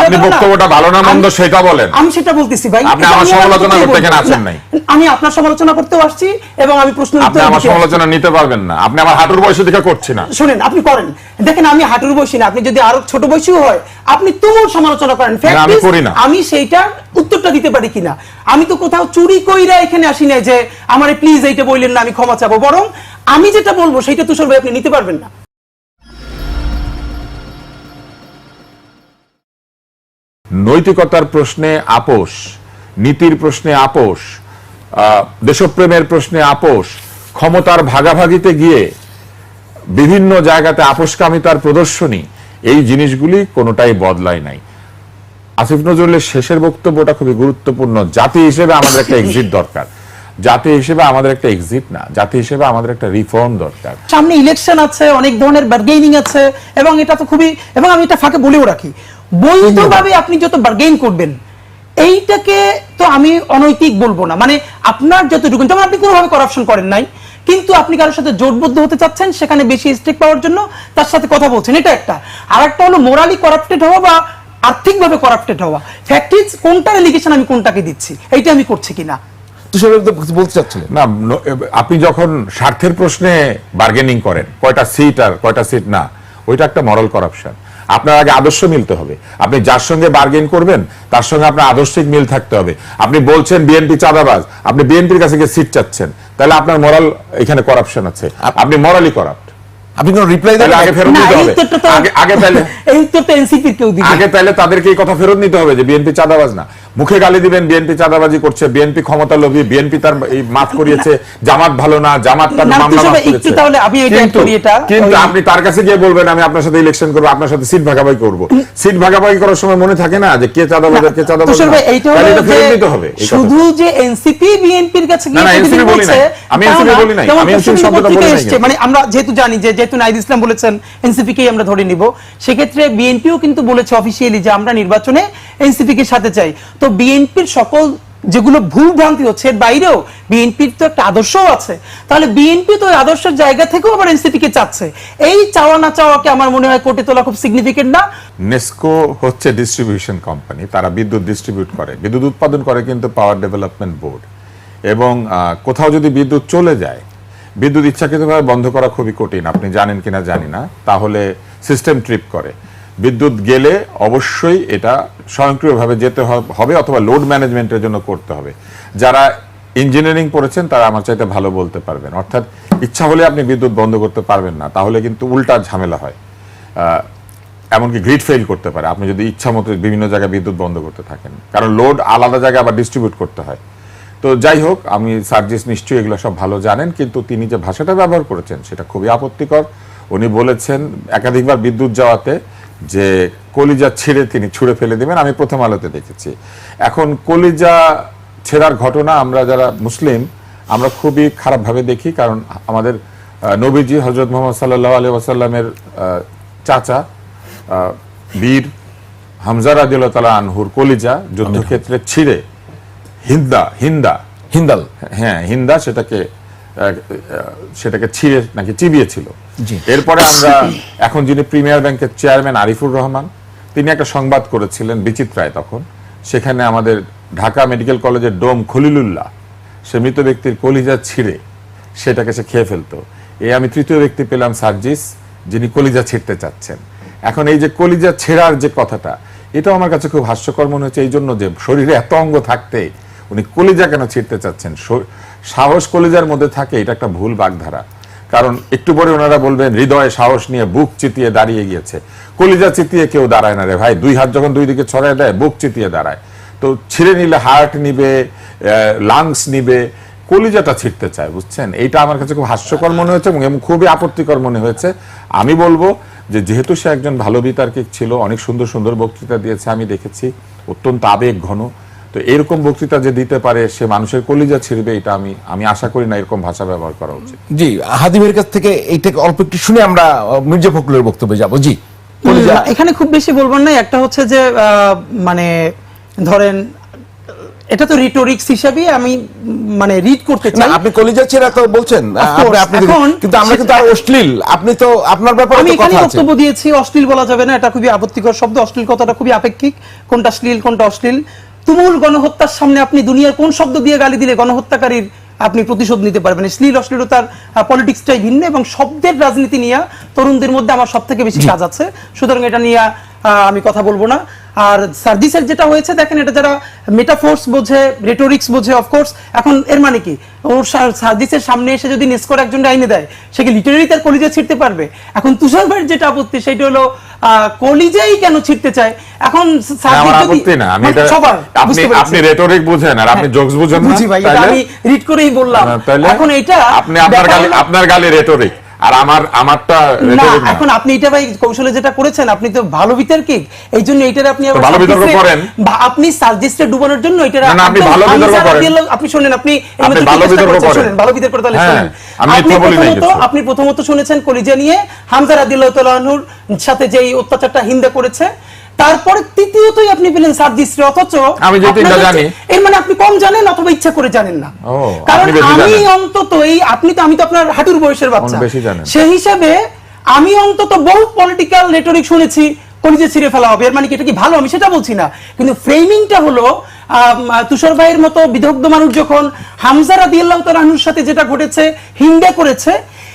আপনি বক্তব্যটা ভালো না মন্দ সেটা বলেন। আমি সেটা বলতেছি ভাই। আপনি আমার সমালোচনা করতে এখানে আসেন নাই। আমি আপনার সমালোচনা করতেও আসছি এবং আমি প্রশ্ন আপনি আমার সমালোচনা নিতে পারবেন না। আপনি আমার হাঁটুর বয়সে দিকে করছি না। শুনেন আপনি করেন। দেখেন আমি হাঁটুর বয়সী না। আপনি যদি আরও ছোট বয়সীও হয় আপনি তুমুল সমালোচনা করেন। আমি করি না। আমি সেইটার উত্তরটা দিতে পারি কিনা। আমি তো কোথাও চুরি কইরা এখানে আসি না যে আমারে প্লিজ এইটা বললেন না আমি ক্ষমা চাবো। বরং আমি যেটা বলব সেটা তুষার ভাই আপনি নিতে পারবেন না। নৈতিকতার প্রশ্নে আপোষ, নীতির প্রশ্নে আপোষ দেশপ্রেমের প্রশ্নে আপোষ, ক্ষমতার ভাগাভাগিতে গিয়ে বিভিন্ন জায়গাতে আপোষকামিতার প্রদর্শনী, এই জিনিসগুলি কোনোটাই বদলায় নাই। আসিফ নজরুলের শেষের বক্তব্যটা খুবই গুরুত্বপূর্ণ। জাতি হিসেবে আমাদের একটা এক্সিট দরকার। জাতি হিসেবে আমাদের একটা এক্সিট না, জাতি হিসেবে আমাদের একটা রিফর্ম দরকার। সামনে ইলেকশন আছে, অনেক ধরনের বার্গেনিং আছে, এবং এটা তো খুবই, এবং আমি এটা ফাঁকে বলেও রাখি। বৈধভাবে আপনি যত বার্গেইন করবেন, এইটাকে তো আমি অনৈতিক বলব না। মানে আপনার যতটুকু, যেমন আপনি কোনোভাবে করাপশন করেন নাই, কিন্তু আপনি কারোর সাথে জোটবদ্ধ হতে চাচ্ছেন, সেখানে বেশি স্টেক পাওয়ার জন্য তার সাথে কথা বলছেন, এটা একটা। আর একটা হলো মোরালি করাপ্টেড হওয়া বা আর্থিকভাবে করাপ্টেড হওয়া। ফ্যাক্ট ইজ কোনটার এলিগেশন আমি কোনটাকে দিচ্ছি, এইটা আমি করছি কিনা? তুষার বলতে চাচ্ছিলেন? না আপনি যখন স্বার্থের প্রশ্নে বার্গেনিং করেন কয়টা সিট আর কয়টা সিট না ওইটা একটা মরাল করাপশন আপনার আগে আদর্শ মিলতে হবে। আপনি যার সঙ্গে বার্গেন করবেন তার সঙ্গে আপনার আদর্শিক মিল থাকতে হবে। আপনি বলছেন বিএনপি চাঁদাবাজ আপনি বিএনপির কাছে গিয়ে সিট চাচ্ছেন তাহলে আপনার মরাল এখানে করাপশন আছে। আপনি মরালি করাপ্ট আপনি কোনো রিপ্লাই দেন? আগে ফেরত না দিতে এই হবে। তো আগে আগে তাহলে এই উত্তরটা এনসিপির কেউ দিবে। আগে তাহলে তাদেরকে এই কথা ফেরত নিতে হবে যে বিএনপি চাঁদাবাজ না। মুখে গালি দিবেন বিএনপি চাঁদাবাজি করছে বিএনপি ক্ষমতা লোভী বিএনপি তার এই মাফ করিয়েছে জামাত ভালো না জামাত তার মামলা তুষার মাফ একটু করেছে। তাহলে আমি এটা কিন্তু করি এটা, কিন্তু আপনি তার কাছে গিয়ে বলবেন আমি আপনার সাথে ইলেকশন করব আপনার সাথে সিট ভাগাভাগি করব। সিট ভাগাভাগি করার সময় মনে থাকে না যে কে চাঁদাবাজ কে চাঁদাবাজ এটা দিতে হবে শুধু যে এনসিপি বিএনপির কাছে না, গিয়ে বলি আমি না। বলি নাই। আমি শব্দটা বলি নাই মানে আমরা যেহেতু জানি যে যেহেতু নাইদ ইসলাম বলেছেন এনসিপি কেই আমরা ধরে নিব। সেক্ষেত্রে বিএনপিও কিন্তু বলেছে অফিসিয়ালি যে আমরা নির্বাচনে এনসিপি কে সাথে চাই। তো বিএনপির সকল যেগুলো ভুল ভ্রান্তি হচ্ছে এর বাইরেও বিএনপির তো একটা আদর্শও আছে। তাহলে বিএনপি তো আদর্শের জায়গা থেকেও আবার এনসিপি কে চাচ্ছে। এই চাওয়া না চাওয়াকে আমার মনে হয় কোর্টে তোলা খুব সিগনিফিকেন্ট না। নেস্কো হচ্ছে ডিস্ট্রিবিউশন কোম্পানি তারা বিদ্যুৎ ডিস্ট্রিবিউট করে। বিদ্যুৎ উৎপাদন করে কিন্তু পাওয়ার ডেভেলপমেন্ট বোর্ড এবং কোথাও যদি বিদ্যুৎ চলে যায়, বিদ্যুৎ ইচ্ছাকৃতভাবে বন্ধ করা খুবই কঠিন। আপনি জানেন কিনা জানি না। তাহলে সিস্টেম ট্রিপ করে। বিদ্যুৎ গেলে অবশ্যই এটা স্বয়ংক্রিয়ভাবে যেতে হবে অথবা লোড ম্যানেজমেন্টের জন্য করতে হবে। যারা ইঞ্জিনিয়ারিং পড়েছেন, তারা আমার চাইতে ভালো বলতে পারবেন। অর্থাৎ ইচ্ছা হলে আপনি বিদ্যুৎ বন্ধ করতে পারবেন না, তাহলে কিন্তু উল্টা ঝামেলা হয়। এমনকি গ্রিড ফেল করতে পারে। আপনি যদি ইচ্ছা মতো বিভিন্ন জায়গায় বিদ্যুৎ বন্ধ করতে থাকেন। কারণ লোড আলাদা জায়গায় আবার ডিস্ট্রিবিউট করতে হয়। তো যাই হোক, আমি সার্জিস নিশ্চয়ই এগুলো সব ভালো জানেন, কিন্তু তিনি যে ভাষাটা ব্যবহার করেছেন, সেটা খুবই আপত্তিকর। উনি বলেছেন, একাধিকবার বিদ্যুৎ যাওয়াতে যে কলিজা ছিঁড়ে তিনি ছুঁড়ে ফেলে দিবেন আমি প্রথম আলোতে দেখেছি। এখন কলিজা ছেঁড়ার ঘটনা আমরা যারা মুসলিম আমরা খুবই খারাপভাবে দেখি কারণ আমাদের নবীজি হজরত মোহাম্মদ সাল্লাহ আলী ওয়াসাল্লামের চাচা বীর হামজা রাদিয়াল্লাহু তাআলা আনহুর কলিজা যুদ্ধক্ষেত্রে ছিঁড়ে হিন্দা হিন্দা হিন্দাল। হ্যাঁ হিন্দা সেটাকে সেটাকে ছিঁড়ে নাকি চিবিয়েছিল এরপরে আমরা এখন যিনি প্রিমিয়ার ব্যাংকের চেয়ারম্যান আরিফুর রহমান তিনি একটা সংবাদ করেছিলেন বিচিত্রায় তখন সেখানে আমাদের ঢাকা মেডিকেল কলেজের ডোম খলিলুল্লাহ সে মৃত ব্যক্তির কলিজা ছিঁড়ে সেটাকে সে খেয়ে ফেলতো। এই আমি তৃতীয় ব্যক্তি পেলাম সার্জিস যিনি কলিজা ছিঁড়তে চাচ্ছেন। এখন এই যে কলিজা ছেঁড়ার যে কথাটা এটাও আমার কাছে খুব হাস্যকর মনে হচ্ছে এই জন্য যে শরীরে এত অঙ্গ থাকতে উনি কলিজা কেন ছিঁড়তে চাচ্ছেন? সাহস কলিজার মধ্যে থাকে, এটা একটা ভুল বাগধারা। কারণ একটু পরে ওনারা বলবেন, হৃদয়ে সাহস নিয়ে বুক চিতিয়ে দাঁড়িয়ে গিয়েছে। কলিজা চিতিয়ে কেউ দাঁড়ায় না রে ভাই, দুই হাত যখন দুই দিকে ছড়ায় দেয়, বুক চিতিয়ে দাঁড়ায়। তো ছিঁড়ে নিলে হার্ট নিবে লাংস নিবে, কলিজাটা ছিঁড়তে চায়, বুঝছেন? এইটা আমার কাছে খুব হাস্যকর মনে হয়েছে এবং খুবই আপত্তিকর মনে হয়েছে। আমি বলব যে যেহেতু সে একজন ভালো বিতার্কিক ছিল, অনেক সুন্দর সুন্দর বক্তৃতা দিয়েছে, আমি দেখেছি, অত্যন্ত আবেগ ঘন তো এরকম বক্তৃতা যে দিতে পারে সে মানুষের কলিজা ছিঁড়বে এটা আমি আমি আশা করি না এরকম ভাষা ব্যবহার করা উচিত। জি হাদিমের কাছ থেকে এইটাকে অল্প একটু শুনে আমরা মির্জা ফখরুলের বক্তব্যে যাব। জি এখানে খুব বেশি বলবার নাই একটা হচ্ছে যে মানে ধরেন এটা তো রিটোরিক্স হিসাবে আমি মানে রিড করতে চাই। আপনি কলিজা ছেড়া তো বলছেন আপনি আপনি কিন্তু আমরা কিন্তু আর অশ্লীল আপনি তো আপনার ব্যাপারে আমি এখানে বক্তব্য দিয়েছি অশ্লীল বলা যাবে না এটা খুবই আপত্তিকর শব্দ অশ্লীল কথাটা খুবই আপেক্ষিক কোনটা অশ্লীল কোনটা অশ্লীল। তুমুল গণহত্যার সামনে আপনি দুনিয়ার কোন শব্দ দিয়ে গালি দিলে গণহত্যাকারীর আপনি প্রতিশোধ নিতে পারবেন? শ্লীল অশ্লীলতার পলিটিক্সটাই ভিন্ন এবং শব্দের রাজনীতি নিয়ে তরুণদের মধ্যে আমার সব থেকে বেশি কাজ আছে। সুতরাং এটা নিয়ে আমি কথা বলব না। আর সার্জিসের যেটা হয়েছে দেখেন এটা যারা মেটাফোর্স বোঝে রেটোরিক্স বোঝে অফকোর্স এখন এর মানে কি? ওর সা- সার্জিসের সামনে এসে যদি নেস্কর একজন আইনে দেয় সে কি লিটারেলি তার কলিজে ছিটতে পারবে? এখন তুষার ভাইয়ের যেটা আপত্তি সেটা হলো কলিজেই কেন ছিটতে চায়? এখন আপত্তি না। আমি সবার আপনি রেটরিক বুঝেন আর আপনি হ্যাঁ, জোকস বুঝেন না বুঝি ভাই আমি রিড করেই বললাম। তাইলে এখন এটা আপনি আপনার গালে আপনার গালি রেটরিক আর আমার আমারটা না এখন আপনি এটা ভাই কৌশলে যেটা করেছেন আপনি তো ভালো বিতর্কিক এই জন্য এটার আপনি ভালো বিতর্ক করেন। আপনি সার্জিস্টে ডুবানোর জন্য এটা না, আপনি ভালো বিতর্ক করেন। আপনি শুনেন আপনি ভালো বিতর্ক করেন। ভালো বিতর্ক তাহলে হ্যাঁ, শুনেন আমি মিথ্যা বলি নাই আপনি প্রথমত শুনেছেন কলিজা নিয়ে হামজা রাদিয়াল্লাহু তাআলার সাথে যে এই অত্যাচারটা হিন্দা করেছে তারপরে তৃতীয়তই আপনি পেলেন সার্জিসরে অথচ আমি যে তিনটা আপনার জানি। এর মানে আপনি কম জানেন অথবা ইচ্ছা করে জানেন না। কারণ আমি অন্তত এই আপনি তো আমি তো আপনার হাঁটুর বয়সের বাচ্চা। সেই হিসাবে আমি অন্তত বহু পলিটিক্যাল রেটরিক শুনেছি কলিজে ছিঁড়ে ফেলা হবে। এর মানে কি এটা কি ভালো? আমি সেটা বলছি না। কিন্তু ফ্রেমিংটা হলো তুষার ভাইয়ের মতো বিদগ্ধ মানুষ যখন হামজা রাদিয়াল্লাহু তাআলা আনহুর সাথে যেটা ঘটেছে হিন্দা করেছে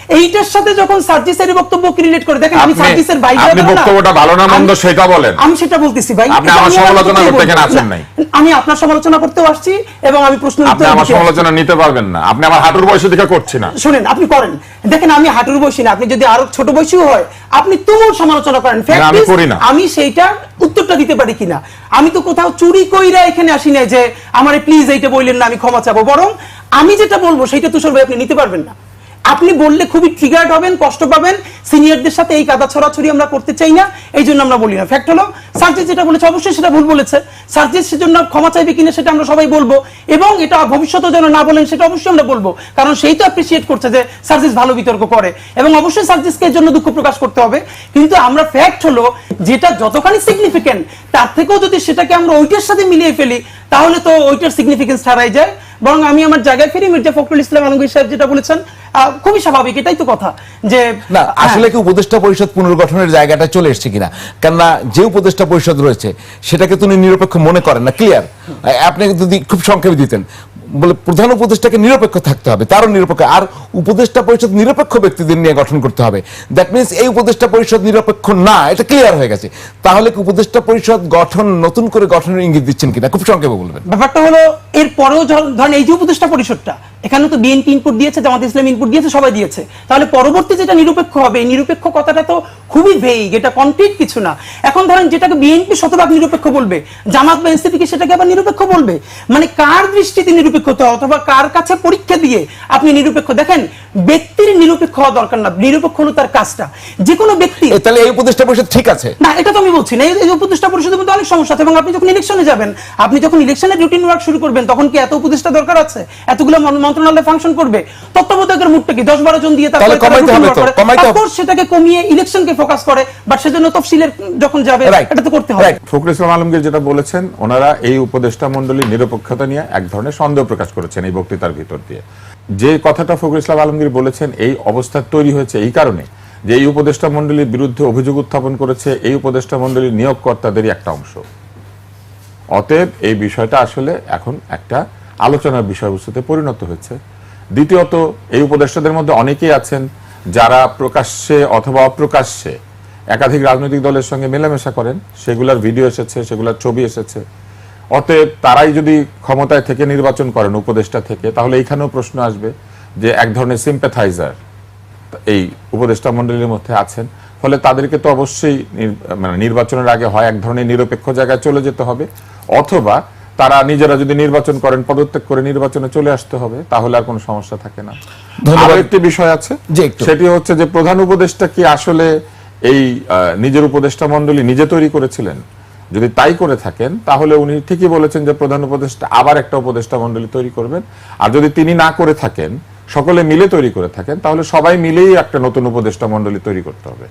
এইটার সাথে যখন সার্জিসের বক্তব্যকে রিলেট করে? দেখেন আমি সার্জিসের বাইরে আপনি বক্তব্যটা ভালো না মন্দ সেটা বলেন। আমি সেটা বলতেছি ভাই। আপনি আমার সমালোচনা করতে। এখানে আসেন নাই। আমি আপনার সমালোচনা করতেও আসছি এবং আমি প্রশ্ন আপনি আমার সমালোচনা নিতে পারবেন না। আপনি আমার হাঁটুর বয়সে দিকে করছি না। শুনেন আপনি করেন। দেখেন আমি হাঁটুর বয়সী না আপনি যদি আরও ছোট বয়সীও হয় আপনি তুমুল সমালোচনা করেন। আমি করি না। আমি সেইটার উত্তরটা দিতে পারি কিনা? আমি তো কোথাও চুরি কইরা এখানে আসি না যে আমারে প্লিজ এইটা বললেন না আমি ক্ষমা চাবো। বরং আমি যেটা বলব সেইটা তুষার ভাই আপনি নিতে পারবেন না। আপনি বললে খুবই ট্রিগার্ড হবেন, কষ্ট পাবেন। সিনিয়রদের সাথে এই কাদা ছড়াছড়ি আমরা করতে চাই না, এই জন্য আমরা বলি না। ফ্যাক্ট হলো সার্জিস যেটা বলেছে, অবশ্যই সেটা ভুল বলেছে। সার্জিস সেজন্য ক্ষমা চাইবে কিনা সেটা আমরা সবাই বলব। এবং এটা ভবিষ্যতে যেন না বলেন, সেটা অবশ্যই আমরা বলব। কারণ সেই তো অ্যাপ্রিসিয়েট করছে যে সার্জিস ভালো বিতর্ক করে। এবং অবশ্যই সার্জিসকে এর জন্য দুঃখ প্রকাশ করতে হবে। কিন্তু আমরা ফ্যাক্ট হলো, যেটা যতখানি সিগনিফিকেন্ট তার থেকেও যদি সেটাকে আমরা ওইটার সাথে মিলিয়ে ফেলি, তাহলে তো ওইটার সিগনিফিকেন্স হারাই যায়। বরং আমি আমার জায়গায় ফিরি মির্জা ফখরুল ইসলাম আলমগীর সাহেব যেটা বলেছেন খুবই স্বাভাবিক এটাই তো কথা যে না আসলে কি উপদেষ্টা পরিষদ পুনর্গঠনের জায়গাটা চলে এসেছে কিনা? কেননা যে উপদেষ্টা পরিষদ রয়েছে সেটাকে তিনি নিরপেক্ষ মনে করেন না ক্লিয়ার আপনি যদি খুব সংক্ষেপে দিতেন বলে প্রধান উপদেষ্টাকে নিরপেক্ষ থাকতে হবে তারও নিরপেক্ষ আর উপদেষ্টা পরিষদ নিরপেক্ষ ব্যক্তিদের নিয়ে গঠন করতে হবে। দ্যাট মিনস এই উপদেষ্টা পরিষদ নিরপেক্ষ না এটা ক্লিয়ার হয়ে গেছে। তাহলে কি উপদেষ্টা পরিষদ গঠন নতুন করে গঠনের ইঙ্গিত দিচ্ছেন কিনা? খুব সংক্ষেপে বলবেন। ব্যাপারটা হলো এর পরেও ধরেন এই যে উপদেষ্টা পরিষদটা এখানে তো বিএনপি ইনপুট দিয়েছে জামাত ইসলাম ইনপুট দিয়েছে সবাই দিয়েছে। তাহলে পরবর্তী যেটা নিরপেক্ষ হবে এই নিরপেক্ষ কথাটা তো খুবই ভেইগ এটা কনক্রিট কিছু না। এখন ধরেন যেটাকে বিএনপি শতভাগ নিরপেক্ষ বলবে জামাত বা এনসিপি কি সেটাকে আবার নিরপেক্ষ বলবে? মানে কার দৃষ্টিতে নিরপেক্ষতা অথবা কার কাছে পরীক্ষা দিয়ে আপনি নিরপেক্ষ? দেখেন ব্যক্তির নিরপেক্ষ হওয়া দরকার না নিরপেক্ষ হলো তার কাজটা। যে কোনো ব্যক্তি তাহলে এই উপদেষ্টা পরিষদ ঠিক আছে? না এটা তো আমি বলছি না এই এই উপদেষ্টা পরিষদের মধ্যে অনেক সমস্যা আছে এবং আপনি যখন ইলেকশনে যাবেন আপনি যখন ইলেকশনের রুটিন ওয়ার্ক শুরু করবেন তখন কি এত উপদেষ্টা দরকার আছে? এতগুলো মন- মন্ত্রণালয় ফাংশন করবে? তত্ত্বাবধায়কের মুখটা কি? দশ বারো জন দিয়ে তারপরে সেটাকে কমিয়ে ইলেকশনকে ফোকাস করে বাট সেজন্য তফসিলের যখন যাবে এটা তো করতে হবে. ফখরুল ইসলাম আলমগীর যেটা বলেছেন ওনারা এই উপদেষ্টা মন্ডলীর নিরপেক্ষতা নিয়ে এক ধরনের সন্দেহ প্রকাশ করেছেন এই বক্তৃতার ভিতর দিয়ে। যে কথাটা ফখরুল ইসলাম আলমগীর বলেছেন এই অবস্থা তৈরি হয়েছে এই কারণে যে এই উপদেষ্টা মন্ডলীর বিরুদ্ধে অভিযোগ উত্থাপন করেছে এই উপদেষ্টা মন্ডলীর নিয়োগকর্তাদেরই একটা অংশ। অতএব এই বিষয়টা আসলে এখন একটা আলোচনার বিষয়বস্তুতে পরিণত হয়েছে। দ্বিতীয়ত, এই উপদেষ্টাদের মধ্যে অনেকেই আছেন যারা প্রকাশ্যে অথবা অপ্রকাশ্যে একাধিক রাজনৈতিক দলের সঙ্গে মেলামেশা করেন। সেগুলোর ভিডিও এসেছে, সেগুলোর ছবি এসেছে। অতএব তারাই যদি ক্ষমতায় থেকে নির্বাচন করেন, উপদেষ্টা থেকে, তাহলে এইখানেও প্রশ্ন আসবে যে এক ধরনের সিম্প্যাথাইজার এই উপদেষ্টা মন্ডলীর মধ্যে আছেন। ফলে তাদেরকে তো অবশ্যই মানে নির্বাচনের আগে হয়, এক ধরনের নিরপেক্ষ জায়গায় চলে যেতে হবে। অথবা তারা নিজেরা যদি নির্বাচন করেন পদত্যাগ করে নির্বাচনে চলে আসতে হবে তাহলে আর কোনো সমস্যা থাকে না। ধন্যবাদ। একটি বিষয় আছে সেটি হচ্ছে যে প্রধান উপদেষ্টা কি আসলে এই নিজের উপদেষ্টা মন্ডলী নিজে তৈরি করেছিলেন? যদি তাই করে থাকেন তাহলে উনি ঠিকই বলেছেন যে প্রধান উপদেষ্টা আবার একটা উপদেষ্টা মন্ডলী তৈরি করবেন। আর যদি তিনি না করে থাকেন সকলে মিলে তৈরি করে থাকেন তাহলে সবাই মিলেই একটা নতুন উপদেষ্টা মন্ডলী তৈরি করতে হবে।